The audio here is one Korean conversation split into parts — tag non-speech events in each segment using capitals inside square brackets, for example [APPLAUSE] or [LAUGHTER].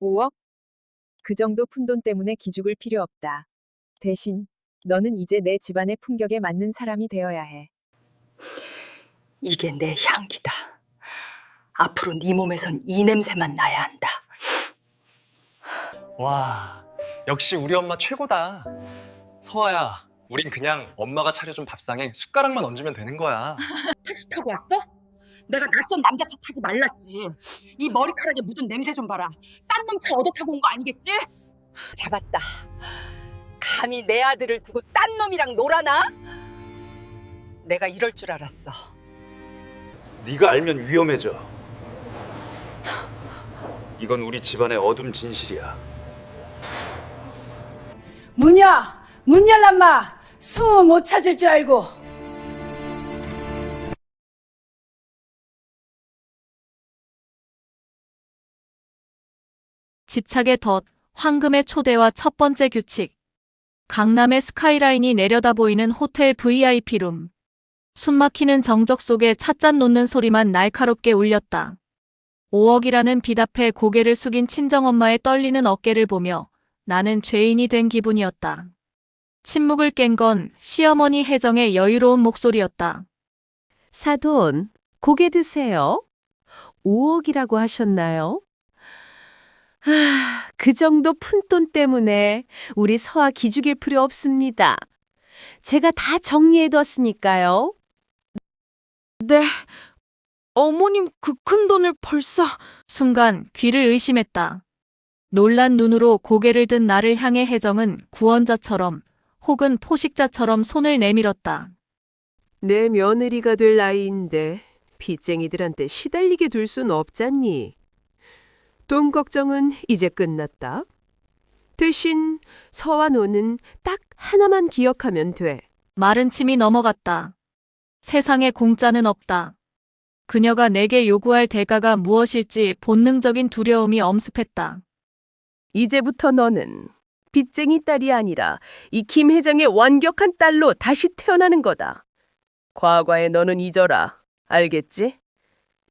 5억? 그 정도 푼돈 때문에 기죽을 필요 없다. 대신 너는 이제 내 집안의 품격에 맞는 사람이 되어야 해. 이게 내 향기다. 앞으로 네 몸에선 이 냄새만 나야 한다. 와, 역시 우리 엄마 최고다. 서아야, 우린 그냥 엄마가 차려준 밥상에 숟가락만 얹으면 되는 거야. [LAUGHS] 택시 타고 왔어? 내가 낯선 남자 차 타지 말랐지. 이 머리카락에 묻은 냄새 좀 봐라. 딴 놈 차 얻어 타고 온 거 아니겠지? 잡았다. 감히 내 아들을 두고 딴 놈이랑 놀아나? 내가 이럴 줄 알았어. 네가 알면 위험해져. 이건 우리 집안의 어둠 진실이야. 문야! 문 열란 마! 숨은 못 찾을 줄 알고! 집착의 덫, 황금의 초대와 첫 번째 규칙. 강남의 스카이라인이 내려다 보이는 호텔 VIP룸. 숨막히는 정적 속에 찻잔 놓는 소리만 날카롭게 울렸다. 5억이라는 빚 앞에 고개를 숙인 친정엄마의 떨리는 어깨를 보며 나는 죄인이 된 기분이었다. 침묵을 깬 건 시어머니 혜정의 여유로운 목소리였다. 사돈, 고개 드세요. 5억이라고 하셨나요? 아, 그 정도 푼돈 때문에 우리 서아 기죽일 필요 없습니다. 제가 다 정리해뒀으니까요. 네. 어머님 그 큰 돈을 벌써 순간 귀를 의심했다. 놀란 눈으로 고개를 든 나를 향해 혜정은 구원자처럼 혹은 포식자처럼 손을 내밀었다. 내 며느리가 될 나이인데 빚쟁이들한테 시달리게 둘 순 없잖니. 돈 걱정은 이제 끝났다. 대신 서와 노는 딱 하나만 기억하면 돼. 마른 침이 넘어갔다. 세상에 공짜는 없다. 그녀가 내게 요구할 대가가 무엇일지 본능적인 두려움이 엄습했다. 이제부터 너는 빚쟁이 딸이 아니라 이 김 회장의 완벽한 딸로 다시 태어나는 거다. 과거의 너는 잊어라. 알겠지?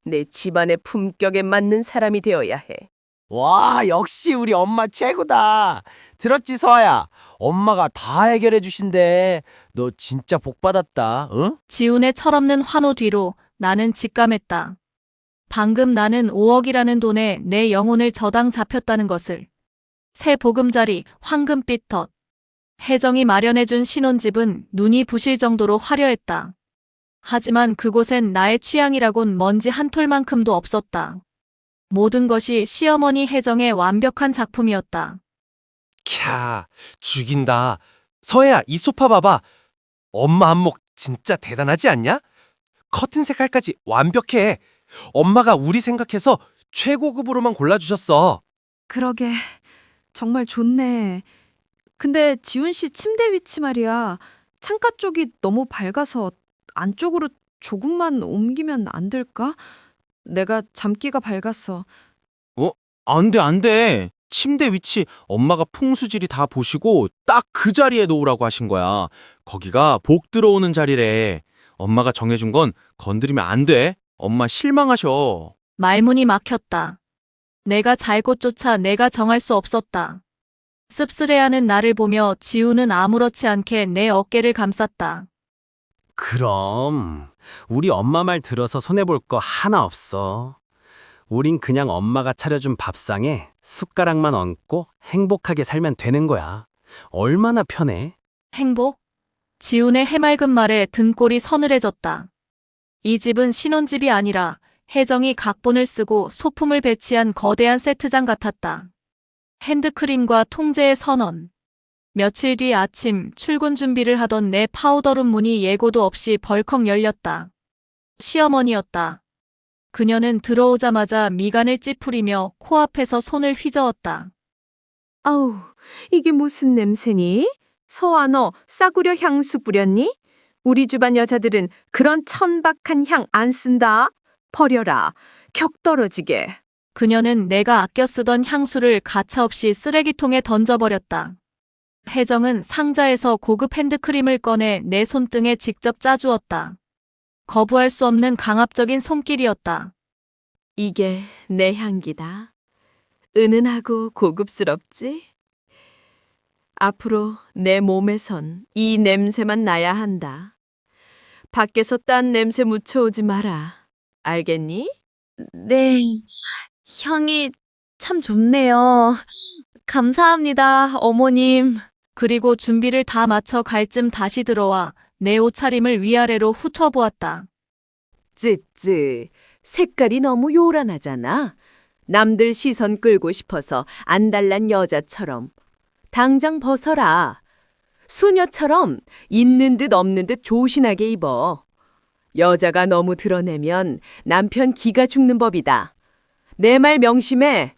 내 집안의 품격에 맞는 사람이 되어야 해. 와, 역시 우리 엄마 최고다. 들었지, 서아야? 엄마가 다 해결해 주신대. 너 진짜 복 받았다. 응? 지훈의 철없는 환호 뒤로 나는 직감했다. 방금 나는 5억이라는 돈에 내 영혼을 저당 잡혔다는 것을. 새 보금자리, 황금빛 덫. 혜정이 마련해준 신혼집은 눈이 부실 정도로 화려했다. 하지만 그곳엔 나의 취향이라곤 먼지 한 톨만큼도 없었다. 모든 것이 시어머니 혜정의 완벽한 작품이었다. 캬, 죽인다. 서혜야, 이 소파 봐봐. 엄마 안목 진짜 대단하지 않냐? 커튼 색깔까지 완벽해. 엄마가 우리 생각해서 최고급으로만 골라주셨어. 그러게 정말 좋네. 근데 지훈 씨 침대 위치 말이야. 창가 쪽이 너무 밝아서 안쪽으로 조금만 옮기면 안 될까? 내가 잠기가 밝았어. 안 돼, 안 돼. 침대 위치 엄마가 풍수지리 다 보시고 딱 그 자리에 놓으라고 하신 거야. 거기가 복 들어오는 자리래. 엄마가 정해준 건 건드리면 안 돼. 엄마 실망하셔. 말문이 막혔다. 내가 잘곳 쫓아 내가 정할 수 없었다. 씁쓸해하는 나를 보며 지우는 아무렇지 않게 내 어깨를 감쌌다. 그럼 우리 엄마 말 들어서 손해볼 거 하나 없어. 우린 그냥 엄마가 차려준 밥상에 숟가락만 얹고 행복하게 살면 되는 거야. 얼마나 편해? 행복? 지훈의 해맑은 말에 등골이 서늘해졌다. 이 집은 신혼집이 아니라 혜정이 각본을 쓰고 소품을 배치한 거대한 세트장 같았다. 핸드크림과 통제의 선언. 며칠 뒤 아침 출근 준비를 하던 내 파우더룸 문이 예고도 없이 벌컥 열렸다. 시어머니였다. 그녀는 들어오자마자 미간을 찌푸리며 코앞에서 손을 휘저었다. 아우, 이게 무슨 냄새니? 서아 너 싸구려 향수 뿌렸니? 우리 집안 여자들은 그런 천박한 향 안 쓴다. 버려라. 격 떨어지게. 그녀는 내가 아껴 쓰던 향수를 가차없이 쓰레기통에 던져버렸다. 혜정은 상자에서 고급 핸드크림을 꺼내 내 손등에 직접 짜주었다. 거부할 수 없는 강압적인 손길이었다. 이게 내 향기다. 은은하고 고급스럽지? 앞으로 내 몸에선 이 냄새만 나야 한다. 밖에서 딴 냄새 묻혀오지 마라. 알겠니? 네, 향이 참 좋네요. 감사합니다, 어머님. 그리고 준비를 다 마쳐 갈 쯤 다시 들어와 내 옷차림을 위아래로 훑어보았다. 쯔쯔, 색깔이 너무 요란하잖아. 남들 시선 끌고 싶어서 안달난 여자처럼. 당장 벗어라. 수녀처럼 있는 듯 없는 듯 조신하게 입어. 여자가 너무 드러내면 남편 기가 죽는 법이다. 내 말 명심해.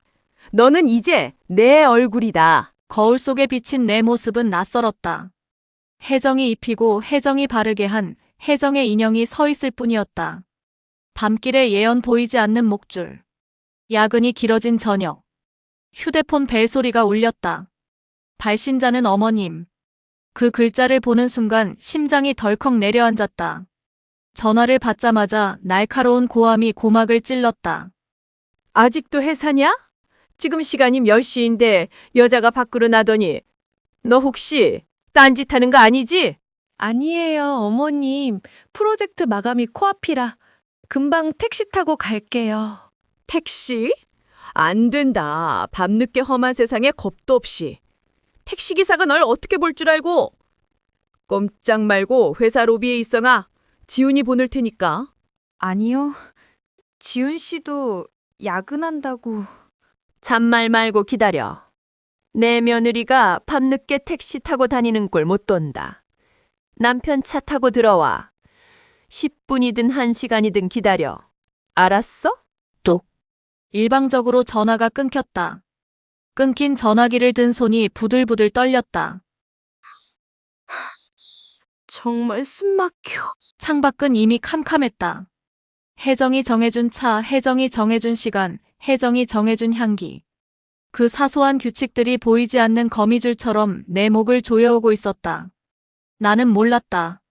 너는 이제 내 얼굴이다. 거울 속에 비친 내 모습은 낯설었다. 혜정이 입히고 혜정이 바르게 한 혜정의 인형이 서 있을 뿐이었다. 밤길에 예언 보이지 않는 목줄. 야근이 길어진 저녁. 휴대폰 벨소리가 울렸다. 발신자는 어머님. 그 글자를 보는 순간 심장이 덜컥 내려앉았다. 전화를 받자마자 날카로운 고함이 고막을 찔렀다. 아직도 회사냐? 지금 시간이 몇 시인데 여자가 밖으로 나더니 너 혹시 딴짓하는 거 아니지? 아니에요, 어머님. 프로젝트 마감이 코앞이라 금방 택시 타고 갈게요. 택시? 안 된다. 밤늦게 험한 세상에 겁도 없이. 택시기사가 널 어떻게 볼 줄 알고? 꼼짝 말고 회사 로비에 있어가. 지훈이 보낼 테니까. 아니요. 지훈 씨도 야근한다고. 잔말 말고 기다려. 내 며느리가 밤늦게 택시 타고 다니는 꼴 못 돈다. 남편 차 타고 들어와. 10분이든 1시간이든 기다려. 알았어? 일방적으로 전화가 끊겼다. 끊긴 전화기를 든 손이 부들부들 떨렸다. 정말 숨 막혀. 창밖은 이미 캄캄했다. 혜정이 정해준 차, 혜정이 정해준 시간, 혜정이 정해준 향기. 그 사소한 규칙들이 보이지 않는 거미줄처럼 내 목을 조여오고 있었다. 나는 몰랐다.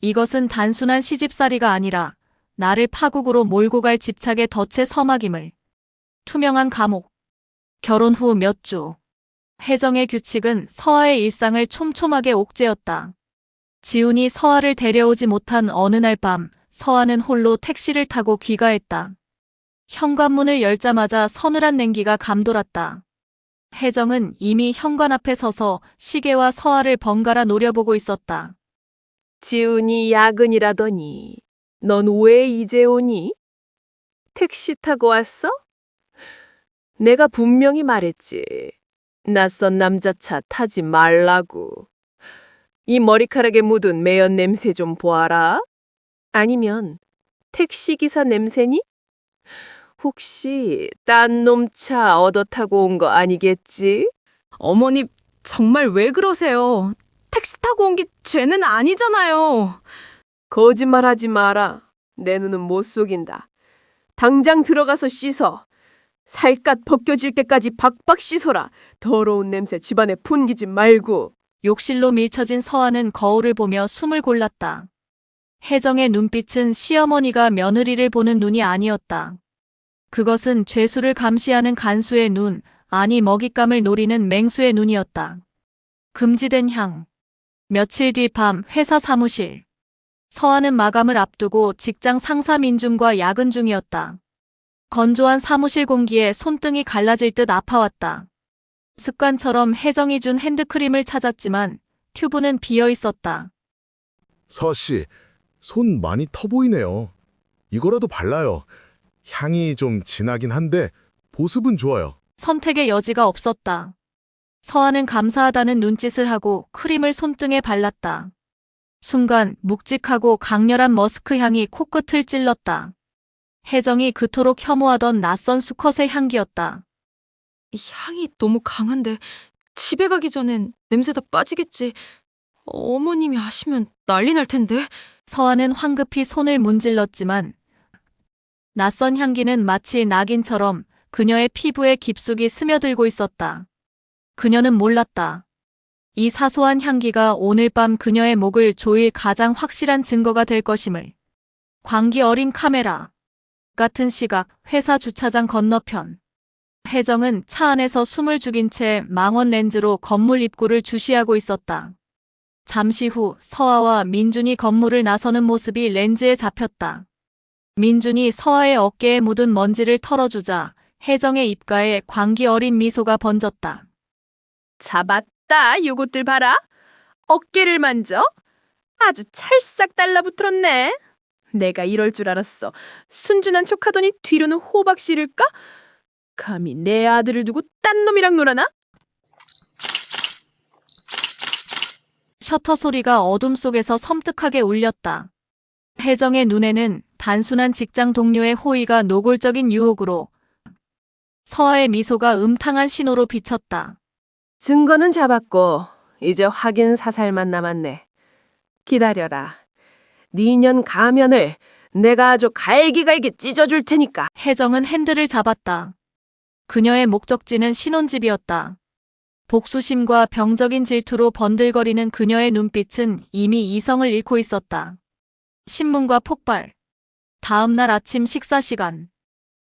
이것은 단순한 시집살이가 아니라 나를 파국으로 몰고 갈 집착의 덫의 서막임을. 투명한 감옥. 결혼 후 몇 주. 혜정의 규칙은 서아의 일상을 촘촘하게 옥죄었다. 지훈이 서아를 데려오지 못한 어느 날 밤, 서아는 홀로 택시를 타고 귀가했다. 현관문을 열자마자 서늘한 냉기가 감돌았다. 혜정은 이미 현관 앞에 서서 시계와 서아를 번갈아 노려보고 있었다. 지훈이 야근이라더니 넌 왜 이제 오니? 택시 타고 왔어? 내가 분명히 말했지. 낯선 남자 차 타지 말라고. 이 머리카락에 묻은 매연 냄새 좀 보아라. 아니면 택시기사 냄새니? 혹시 딴 놈 차 얻어 타고 온 거 아니겠지? 어머니, 정말 왜 그러세요? 택시 타고 온 게 죄는 아니잖아요. 거짓말하지 마라. 내 눈은 못 속인다. 당장 들어가서 씻어. 살갗 벗겨질 때까지 박박 씻어라. 더러운 냄새 집안에 풍기지 말고. 욕실로 밀쳐진 서아는 거울을 보며 숨을 골랐다. 혜정의 눈빛은 시어머니가 며느리를 보는 눈이 아니었다. 그것은 죄수를 감시하는 간수의 눈, 아니 먹잇감을 노리는 맹수의 눈이었다. 금지된 향. 며칠 뒤 밤 회사 사무실. 서아는 마감을 앞두고 직장 상사 민중과 야근 중이었다. 건조한 사무실 공기에 손등이 갈라질 듯 아파왔다. 습관처럼 혜정이 준 핸드크림을 찾았지만 튜브는 비어 있었다. 서씨, 손 많이 터 보이네요. 이거라도 발라요. 향이 좀 진하긴 한데 보습은 좋아요. 선택의 여지가 없었다. 서아는 감사하다는 눈짓을 하고 크림을 손등에 발랐다. 순간 묵직하고 강렬한 머스크 향이 코끝을 찔렀다. 혜정이 그토록 혐오하던 낯선 수컷의 향기였다. 향이 너무 강한데 집에 가기 전엔 냄새 다 빠지겠지. 어머님이 아시면 난리 날 텐데. 서아는 황급히 손을 문질렀지만 낯선 향기는 마치 낙인처럼 그녀의 피부에 깊숙이 스며들고 있었다. 그녀는 몰랐다. 이 사소한 향기가 오늘 밤 그녀의 목을 조일 가장 확실한 증거가 될 것임을. 광기 어린 카메라. 같은 시각 회사 주차장 건너편. 혜정은 차 안에서 숨을 죽인 채 망원 렌즈로 건물 입구를 주시하고 있었다. 잠시 후 서아와 민준이 건물을 나서는 모습이 렌즈에 잡혔다. 민준이 서아의 어깨에 묻은 먼지를 털어주자 혜정의 입가에 광기 어린 미소가 번졌다. 잡았다. 요것들 봐라. 어깨를 만져. 아주 찰싹 달라붙었네. 내가 이럴 줄 알았어. 순준한 척하더니 뒤로는 호박 씨를까? 감히 내 아들을 두고 딴 놈이랑 놀아나? 셔터 소리가 어둠 속에서 섬뜩하게 울렸다. 혜정의 눈에는 단순한 직장 동료의 호의가 노골적인 유혹으로 서아의 미소가 음탕한 신호로 비쳤다. 증거는 잡았고 이제 확인 사살만 남았네. 기다려라. 니년 가면을 내가 아주 갈기갈기 찢어줄 테니까. 혜정은 핸들을 잡았다. 그녀의 목적지는 신혼집이었다. 복수심과 병적인 질투로 번들거리는 그녀의 눈빛은 이미 이성을 잃고 있었다. 신문과 폭발. 다음 날 아침 식사 시간.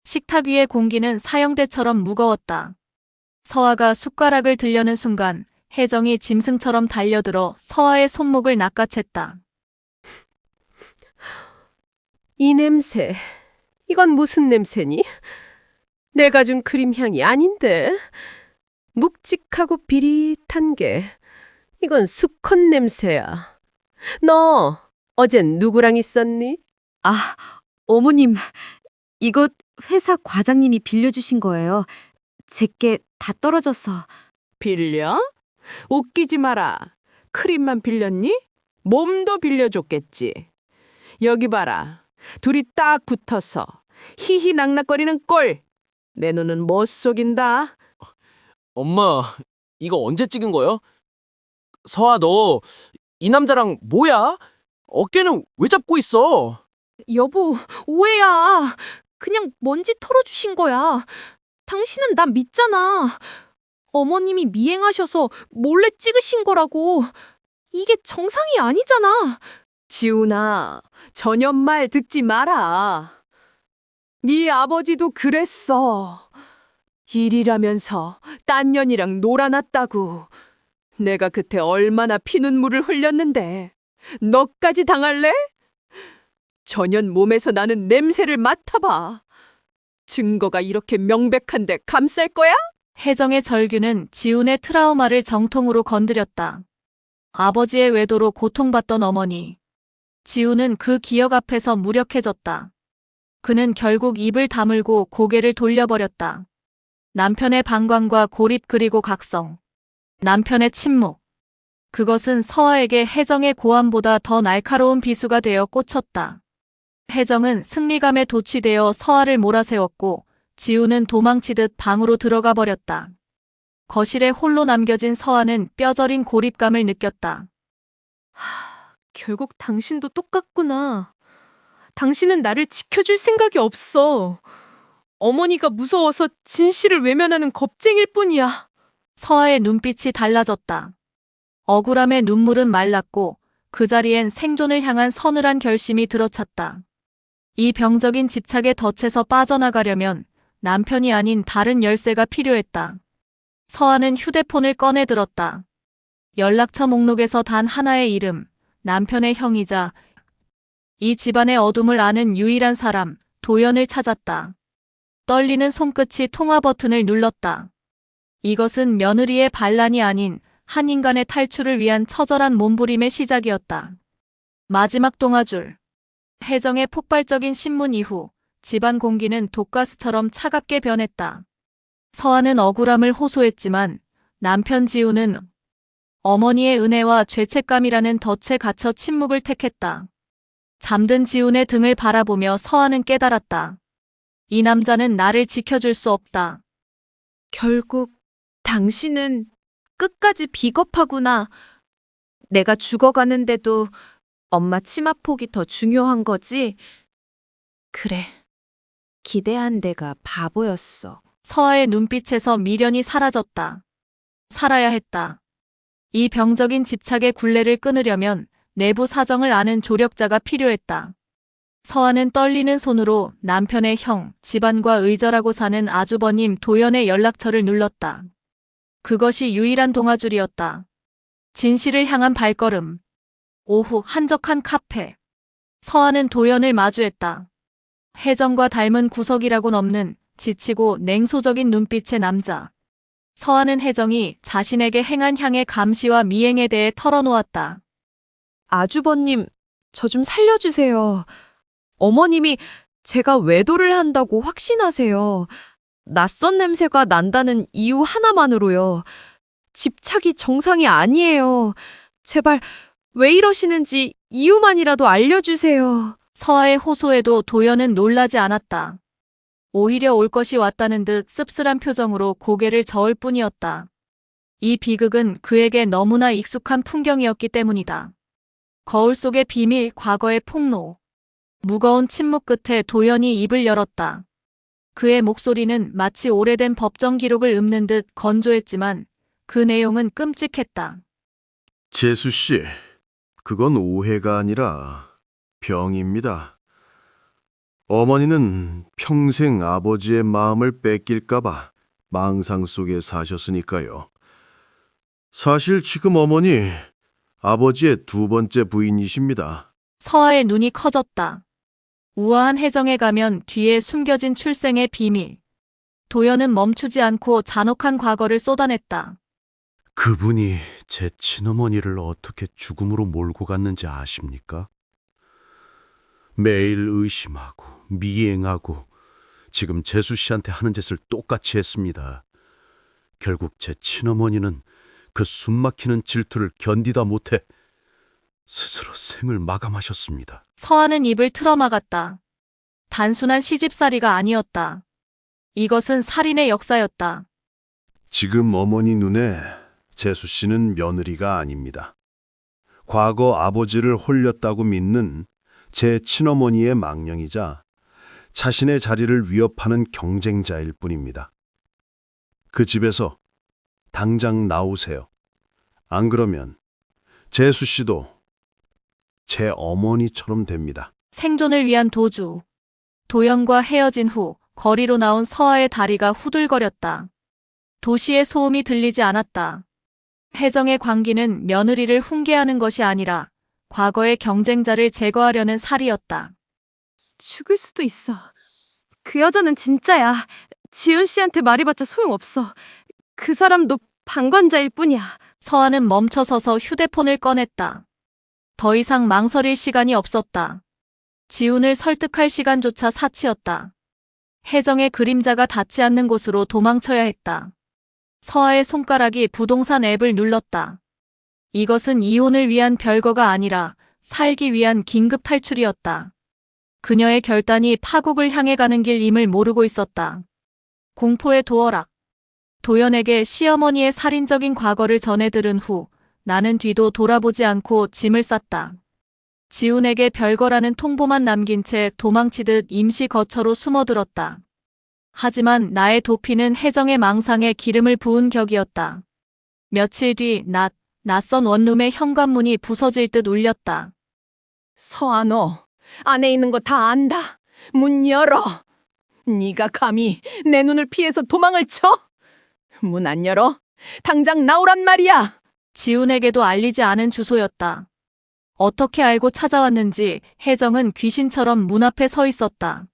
식탁 위의 공기는 사형대처럼 무거웠다. 서아가 숟가락을 들려는 순간 혜정이 짐승처럼 달려들어 서아의 손목을 낚아챘다. 이 냄새. 이건 무슨 냄새니? 내가 준 크림 향이 아닌데. 묵직하고 비릿한 게. 이건 수컷 냄새야. 너 어젠 누구랑 있었니? 아, 어머님, 이거 회사 과장님이 빌려주신 거예요. 제게 다 떨어져서. 빌려? 웃기지 마라. 크림만 빌렸니? 몸도 빌려줬겠지. 여기 봐라. 둘이 딱 붙어서 히히 낙낙거리는 꼴. 내 눈은 못 속인다. 엄마, 이거 언제 찍은 거요? 서아, 너 이 남자랑 뭐야? 어깨는 왜 잡고 있어? 여보, 오해야. 그냥 먼지 털어주신 거야. 당신은 나 믿잖아. 어머님이 미행하셔서 몰래 찍으신 거라고. 이게 정상이 아니잖아. 지훈아, 전연말 듣지 마라. 네 아버지도 그랬어. 일이라면서 딴 년이랑 놀아났다고. 내가 그때 얼마나 피눈물을 흘렸는데 너까지 당할래? 전연 몸에서 나는 냄새를 맡아봐. 증거가 이렇게 명백한데 감쌀 거야? 혜정의 절규는 지훈의 트라우마를 정통으로 건드렸다. 아버지의 외도로 고통받던 어머니. 지훈은 그 기억 앞에서 무력해졌다. 그는 결국 입을 다물고 고개를 돌려버렸다. 남편의 방광과 고립 그리고 각성. 남편의 침묵. 그것은 서아에게 혜정의 고함보다 더 날카로운 비수가 되어 꽂혔다. 혜정은 승리감에 도취되어 서아를 몰아세웠고 지우는 도망치듯 방으로 들어가 버렸다. 거실에 홀로 남겨진 서아는 뼈저린 고립감을 느꼈다. 결국 당신도 똑같구나. 당신은 나를 지켜줄 생각이 없어. 어머니가 무서워서 진실을 외면하는 겁쟁일 뿐이야. 서아의 눈빛이 달라졌다. 억울함의 눈물은 말랐고 그 자리엔 생존을 향한 서늘한 결심이 들어찼다. 이 병적인 집착에 덫에서 빠져나가려면 남편이 아닌 다른 열쇠가 필요했다. 서아는 휴대폰을 꺼내 들었다. 연락처 목록에서 단 하나의 이름, 남편의 형이자 이 집안의 어둠을 아는 유일한 사람, 도연을 찾았다. 떨리는 손끝이 통화 버튼을 눌렀다. 이것은 며느리의 반란이 아닌 한 인간의 탈출을 위한 처절한 몸부림의 시작이었다. 마지막 동화줄. 혜정의 폭발적인 신문 이후 집안 공기는 독가스처럼 차갑게 변했다. 서아는 억울함을 호소했지만 남편 지우는 어머니의 은혜와 죄책감이라는 덫에 갇혀 침묵을 택했다. 잠든 지훈의 등을 바라보며 서아는 깨달았다. 이 남자는 나를 지켜줄 수 없다. 결국 당신은 끝까지 비겁하구나. 내가 죽어가는데도 엄마 치마폭이 더 중요한 거지? 그래. 기대한 내가 바보였어. 서아의 눈빛에서 미련이 사라졌다. 살아야 했다. 이 병적인 집착의 굴레를 끊으려면 내부 사정을 아는 조력자가 필요했다. 서아는 떨리는 손으로 남편의 형, 집안과 의절하고 사는 아주버님 도연의 연락처를 눌렀다. 그것이 유일한 동아줄이었다. 진실을 향한 발걸음. 오후 한적한 카페. 서아는 도연을 마주했다. 혜정과 닮은 구석이라곤 없는 지치고 냉소적인 눈빛의 남자. 서아는 혜정이 자신에게 행한 향의 감시와 미행에 대해 털어놓았다. 아주버님, 저 좀 살려주세요. 어머님이 제가 외도를 한다고 확신하세요. 낯선 냄새가 난다는 이유 하나만으로요. 집착이 정상이 아니에요. 제발 왜 이러시는지 이유만이라도 알려주세요. 서아의 호소에도 도연은 놀라지 않았다. 오히려 올 것이 왔다는 듯 씁쓸한 표정으로 고개를 저을 뿐이었다. 이 비극은 그에게 너무나 익숙한 풍경이었기 때문이다. 거울 속의 비밀, 과거의 폭로. 무거운 침묵 끝에 도연이 입을 열었다. 그의 목소리는 마치 오래된 법정 기록을 읊는 듯 건조했지만 그 내용은 끔찍했다. 재수 씨, 그건 오해가 아니라 병입니다. 어머니는 평생 아버지의 마음을 뺏길까봐 망상 속에 사셨으니까요. 사실 지금 어머니 아버지의 두 번째 부인이십니다. 서아의 눈이 커졌다. 우아한 해정에 가면 뒤에 숨겨진 출생의 비밀. 도연은 멈추지 않고 잔혹한 과거를 쏟아냈다. 그분이 제 친어머니를 어떻게 죽음으로 몰고 갔는지 아십니까? 매일 의심하고 미행하고 지금 재수 씨한테 하는 짓을 똑같이 했습니다. 결국 제 친어머니는 그 숨막히는 질투를 견디다 못해 스스로 생을 마감하셨습니다. 서아는 입을 틀어막았다. 단순한 시집살이가 아니었다. 이것은 살인의 역사였다. 지금 어머니 눈에 재수 씨는 며느리가 아닙니다. 과거 아버지를 홀렸다고 믿는 제 친어머니의 망령이자 자신의 자리를 위협하는 경쟁자일 뿐입니다. 그 집에서 당장 나오세요. 안 그러면 재수 씨도 제 어머니처럼 됩니다. 생존을 위한 도주. 도연과 헤어진 후 거리로 나온 서아의 다리가 후들거렸다. 도시의 소음이 들리지 않았다. 혜정의 광기는 며느리를 훈계하는 것이 아니라 과거의 경쟁자를 제거하려는 살이었다. 죽을 수도 있어. 그 여자는 진짜야. 지은 씨한테 말해봤자 소용없어. 그 사람도 방관자일 뿐이야. 서아는 멈춰서서 휴대폰을 꺼냈다. 더 이상 망설일 시간이 없었다. 지훈을 설득할 시간조차 사치였다. 혜정의 그림자가 닿지 않는 곳으로 도망쳐야 했다. 서아의 손가락이 부동산 앱을 눌렀다. 이것은 이혼을 위한 별거가 아니라 살기 위한 긴급 탈출이었다. 그녀의 결단이 파국을 향해 가는 길임을 모르고 있었다. 공포의 도어락. 도연에게 시어머니의 살인적인 과거를 전해 들은 후 나는 뒤도 돌아보지 않고 짐을 쌌다. 지훈에게 별거라는 통보만 남긴 채 도망치듯 임시 거처로 숨어들었다. 하지만 나의 도피는 혜정의 망상에 기름을 부은 격이었다. 며칠 뒤 낮, 낯선 원룸의 현관문이 부서질 듯 울렸다. 너 안에 있는 거 다 안다. 문 열어. 네가 감히 내 눈을 피해서 도망을 쳐? 문 안 열어? 당장 나오란 말이야. 지훈에게도 알리지 않은 주소였다. 어떻게 알고 찾아왔는지 혜정은 귀신처럼 문 앞에 서 있었다.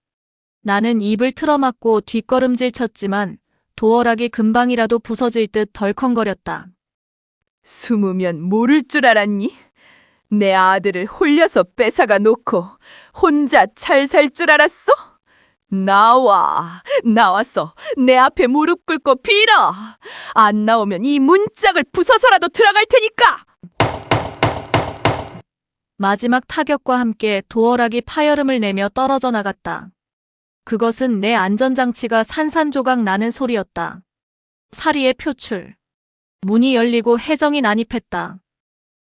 나는 입을 틀어막고 뒷걸음질 쳤지만 도어락이 금방이라도 부서질 듯 덜컹거렸다. 숨으면 모를 줄 알았니? 내 아들을 홀려서 뺏어가 놓고 혼자 잘 살 줄 알았어? 나와, 나와서 내 앞에 무릎 꿇고 빌어. 안 나오면 이 문짝을 부숴서라도 들어갈 테니까. 마지막 타격과 함께 도어락이 파열음을 내며 떨어져 나갔다. 그것은 내 안전장치가 산산조각 나는 소리였다. 사리의 표출. 문이 열리고 혜정이 난입했다.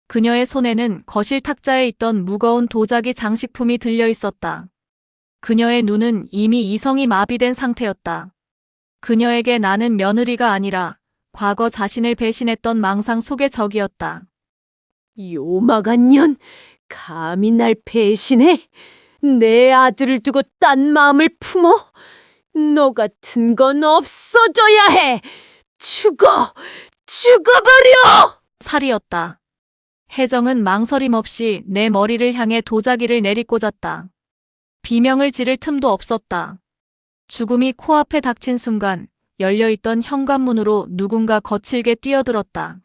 그녀의 손에는 거실 탁자에 있던 무거운 도자기 장식품이 들려 있었다. 그녀의 눈은 이미 이성이 마비된 상태였다. 그녀에게 나는 며느리가 아니라 과거 자신을 배신했던 망상 속의 적이었다. 이 오마간 년, 감히 날 배신해? 내 아들을 두고 딴 마음을 품어? 너 같은 건 없어져야 해! 죽어! 죽어버려! 살이었다. 혜정은 망설임 없이 내 머리를 향해 도자기를 내리꽂았다. 비명을 지를 틈도 없었다. 죽음이 코앞에 닥친 순간 열려있던 현관문으로 누군가 거칠게 뛰어들었다.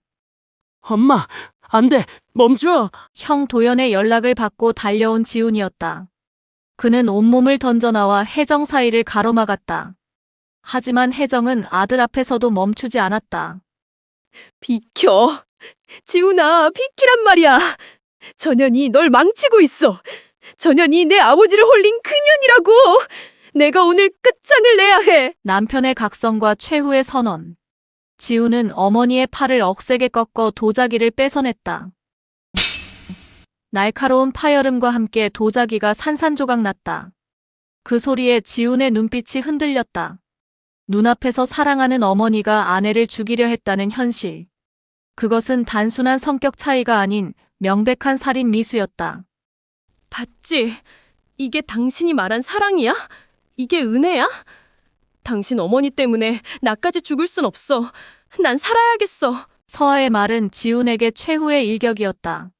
엄마, 안 돼! 멈춰! 형 도연의 연락을 받고 달려온 지훈이었다. 그는 온몸을 던져나와 혜정 사이를 가로막았다. 하지만 혜정은 아들 앞에서도 멈추지 않았다. 비켜. 지훈아, 비키란 말이야. 전현이 널 망치고 있어. 전현이 내 아버지를 홀린 그년이라고. 내가 오늘 끝장을 내야 해. 남편의 각성과 최후의 선언. 지우는 어머니의 팔을 억세게 꺾어 도자기를 뺏어냈다. 날카로운 파열음과 함께 도자기가 산산조각 났다. 그 소리에 지훈의 눈빛이 흔들렸다. 눈앞에서 사랑하는 어머니가 아내를 죽이려 했다는 현실. 그것은 단순한 성격 차이가 아닌 명백한 살인 미수였다. 봤지? 이게 당신이 말한 사랑이야? 이게 은혜야? 당신 어머니 때문에 나까지 죽을 순 없어. 난 살아야겠어. 서아의 말은 지훈에게 최후의 일격이었다.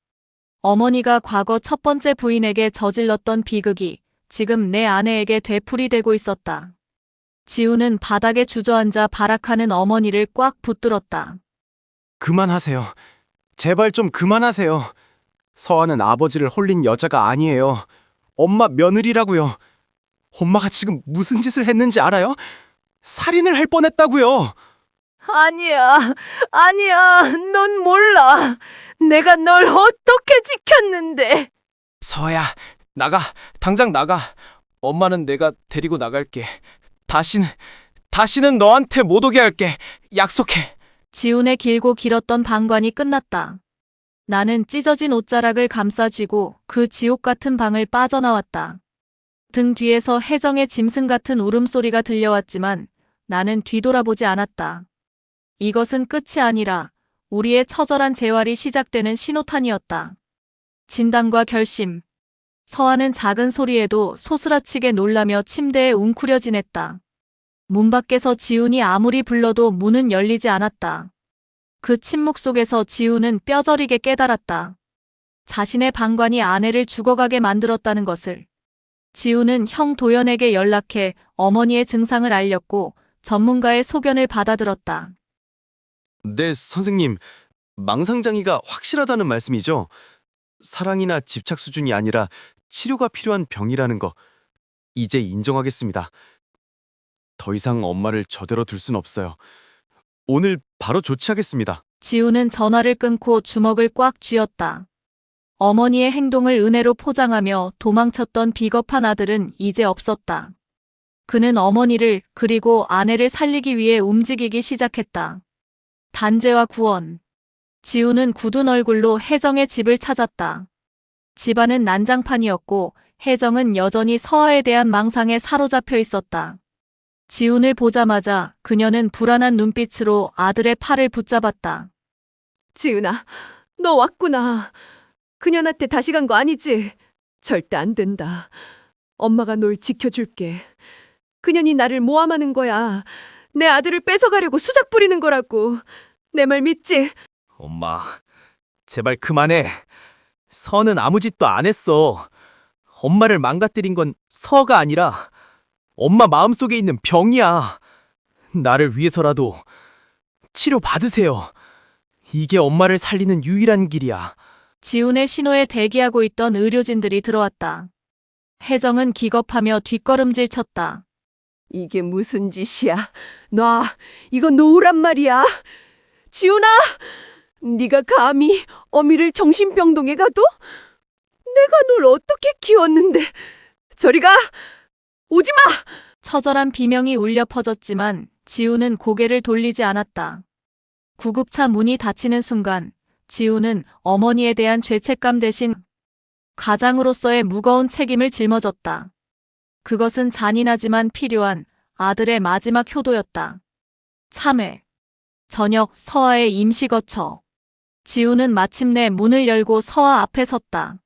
어머니가 과거 첫 번째 부인에게 저질렀던 비극이 지금 내 아내에게 되풀이되고 있었다. 지훈은 바닥에 주저앉아 발악하는 어머니를 꽉 붙들었다. 그만하세요. 제발 좀 그만하세요. 서아는 아버지를 홀린 여자가 아니에요. 엄마 며느리라고요. 엄마가 지금 무슨 짓을 했는지 알아요? 살인을 할 뻔했다고요. 아니야, 아니야, 넌 몰라. 내가 널 어떻게 지켰는데. 서아야, 나가. 당장 나가. 엄마는 내가 데리고 나갈게. 다시는 다시는 너한테 못 오게 할게. 약속해. 지훈의 길고 길었던 방관이 끝났다. 나는 찢어진 옷자락을 감싸쥐고 그 지옥 같은 방을 빠져나왔다. 등 뒤에서 혜정의 짐승 같은 울음소리가 들려왔지만 나는 뒤돌아보지 않았다. 이것은 끝이 아니라 우리의 처절한 재활이 시작되는 신호탄이었다. 진단과 결심. 서하는 작은 소리에도 소스라치게 놀라며 침대에 웅크려 지냈다. 문 밖에서 지훈이 아무리 불러도 문은 열리지 않았다. 그 침묵 속에서 지훈은 뼈저리게 깨달았다. 자신의 방관이 아내를 죽어가게 만들었다는 것을. 지훈은 형 도연에게 연락해 어머니의 증상을 알렸고 전문가의 소견을 받아들었다. 네, 선생님. 망상장애가 확실하다는 말씀이죠? 사랑이나 집착 수준이 아니라 치료가 필요한 병이라는 거 이제 인정하겠습니다. 더 이상 엄마를 저대로 둘 순 없어요. 오늘 바로 조치하겠습니다. 지우는 전화를 끊고 주먹을 꽉 쥐었다. 어머니의 행동을 은혜로 포장하며 도망쳤던 비겁한 아들은 이제 없었다. 그는 어머니를 그리고 아내를 살리기 위해 움직이기 시작했다. 단죄와 구원. 지우는 굳은 얼굴로 혜정의 집을 찾았다. 집안은 난장판이었고 혜정은 여전히 서아에 대한 망상에 사로잡혀 있었다. 지훈을 보자마자 그녀는 불안한 눈빛으로 아들의 팔을 붙잡았다. 지은아, 너 왔구나. 그년한테 다시 간 거 아니지? 절대 안 된다. 엄마가 널 지켜줄게. 그년이 나를 모함하는 거야. 내 아들을 뺏어가려고 수작 부리는 거라고. 내 말 믿지? 엄마, 제발 그만해. 서는 아무 짓도 안 했어. 엄마를 망가뜨린 건 서가 아니라 엄마 마음속에 있는 병이야. 나를 위해서라도 치료 받으세요. 이게 엄마를 살리는 유일한 길이야. 지훈의 신호에 대기하고 있던 의료진들이 들어왔다. 혜정은 기겁하며 뒷걸음질 쳤다. 이게 무슨 짓이야? 놔, 이거 놓으란 말이야. 지훈아, 네가 감히 어미를 정신병동에 가도? 내가 널 어떻게 키웠는데? 저리 가! 오지 마! 처절한 비명이 울려 퍼졌지만 지우는 고개를 돌리지 않았다. 구급차 문이 닫히는 순간 지우는 어머니에 대한 죄책감 대신 가장으로서의 무거운 책임을 짊어졌다. 그것은 잔인하지만 필요한 아들의 마지막 효도였다. 참회. 저녁 서아의 임시 거처. 지우는 마침내 문을 열고 서아 앞에 섰다.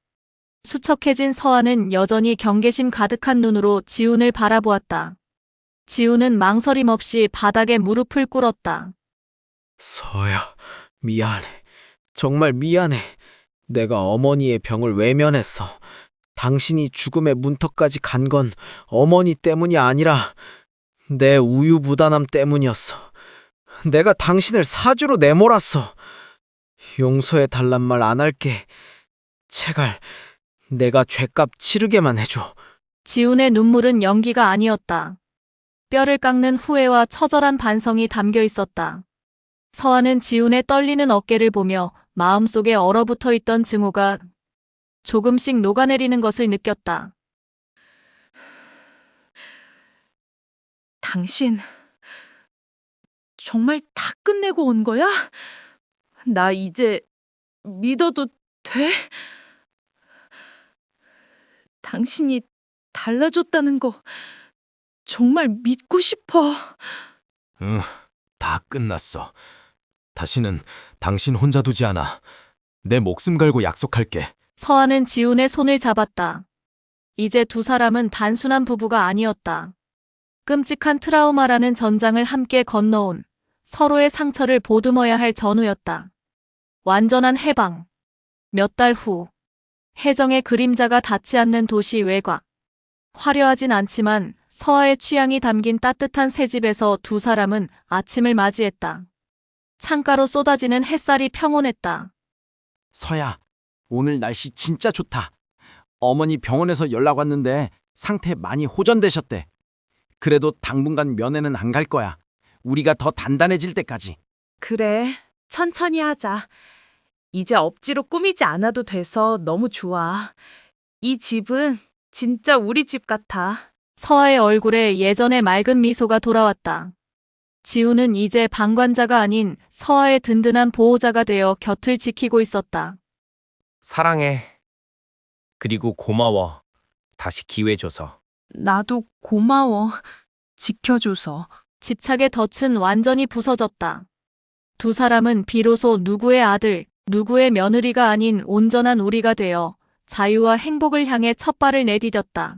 수척해진 서아는 여전히 경계심 가득한 눈으로 지훈을 바라보았다. 지훈은 망설임 없이 바닥에 무릎을 꿇었다. 서야, 미안해. 정말 미안해. 내가 어머니의 병을 외면했어. 당신이 죽음의 문턱까지 간 건 어머니 때문이 아니라 내 우유부단함 때문이었어. 내가 당신을 사주로 내몰았어. 용서해 달란 말 안 할게. 제갈, 내가 죄값 치르게만 해줘. 지훈의 눈물은 연기가 아니었다. 뼈를 깎는 후회와 처절한 반성이 담겨 있었다. 서아는 지훈의 떨리는 어깨를 보며 마음속에 얼어붙어 있던 증오가 조금씩 녹아내리는 것을 느꼈다. 당신 정말 다 끝내고 온 거야? 나 이제 믿어도 돼? 당신이 달라졌다는 거 정말 믿고 싶어. 응, 다 끝났어. 다시는 당신 혼자 두지 않아. 내 목숨 걸고 약속할게. 서아는 지훈의 손을 잡았다. 이제 두 사람은 단순한 부부가 아니었다. 끔찍한 트라우마라는 전장을 함께 건너온 서로의 상처를 보듬어야 할 전우였다. 완전한 해방. 몇 달 후, 혜정의 그림자가 닿지 않는 도시 외곽. 화려하진 않지만 서아의 취향이 담긴 따뜻한 새집에서 두 사람은 아침을 맞이했다. 창가로 쏟아지는 햇살이 평온했다. 서야, 오늘 날씨 진짜 좋다. 어머니 병원에서 연락 왔는데 상태 많이 호전되셨대. 그래도 당분간 면회는 안 갈 거야. 우리가 더 단단해질 때까지. 그래, 천천히 하자. 이제 억지로 꾸미지 않아도 돼서 너무 좋아. 이 집은 진짜 우리 집 같아. 서아의 얼굴에 예전의 맑은 미소가 돌아왔다. 지우는 이제 방관자가 아닌 서아의 든든한 보호자가 되어 곁을 지키고 있었다. 사랑해. 그리고 고마워. 다시 기회 줘서. 나도 고마워. 지켜줘서. 집착의 덫은 완전히 부서졌다. 두 사람은 비로소 누구의 아들, 누구의 며느리가 아닌 온전한 우리가 되어 자유와 행복을 향해 첫 발을 내디뎠다.